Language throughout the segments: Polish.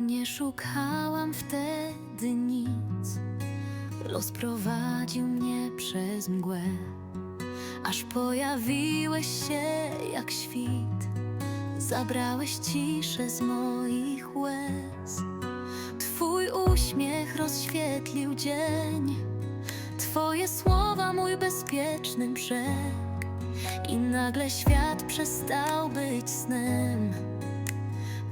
Nie szukałam wtedy nic. Los prowadził mnie przez mgłę, aż pojawiłeś się jak świt. Zabrałeś ciszę z moich łez. Twój uśmiech rozświetlił dzień. Twoje słowa mój bezpieczny brzeg. I nagle świat przestał być snem.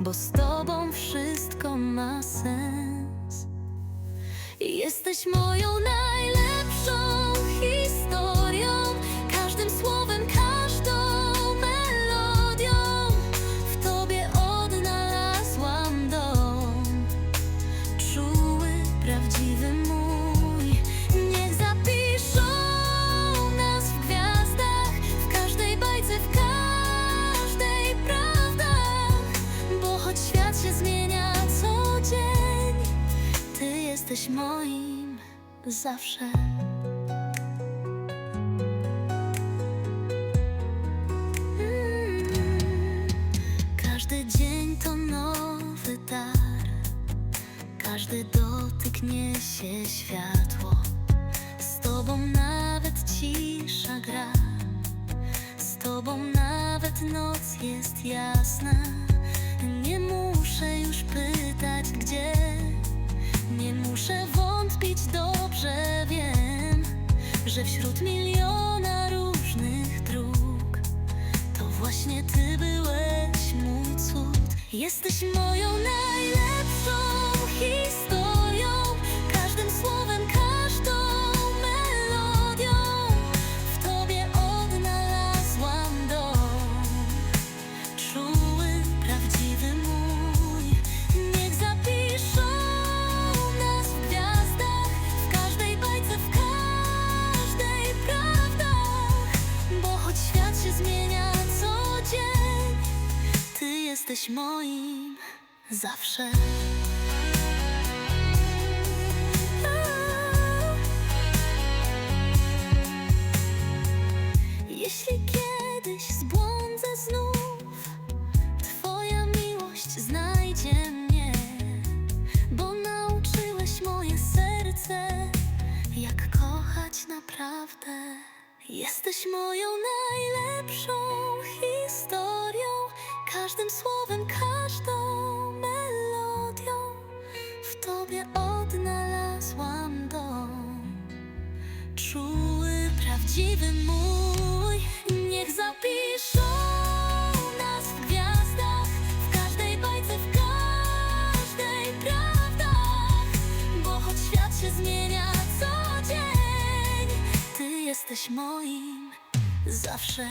Bo z tobą wszystko ma sens. Jesteś moją najlepszą zawsze. Każdy dzień to nowy dar, każdy dotyk niesie światło. Z tobą nawet cisza gra, z tobą nawet noc jest jasna. Nie muszę już pytać że wśród miliona różnych dróg to właśnie ty byłeś mój cud. Jesteś moją najlepszą historią, jesteś moim zawsze. Jeśli kiedyś zbłądzę znów, Twoja miłość znajdzie mnie, bo nauczyłeś moje serce, jak kochać naprawdę. Jesteś moją najlepszą historią, każdym słowem, każdą melodią. W Tobie odnalazłam dom. Czuły, prawdziwy mój Niech zapiszą nas w gwiazdach W każdej bajce, w każdej prawdach Bo choć świat się zmienia co dzień Ty jesteś moim zawsze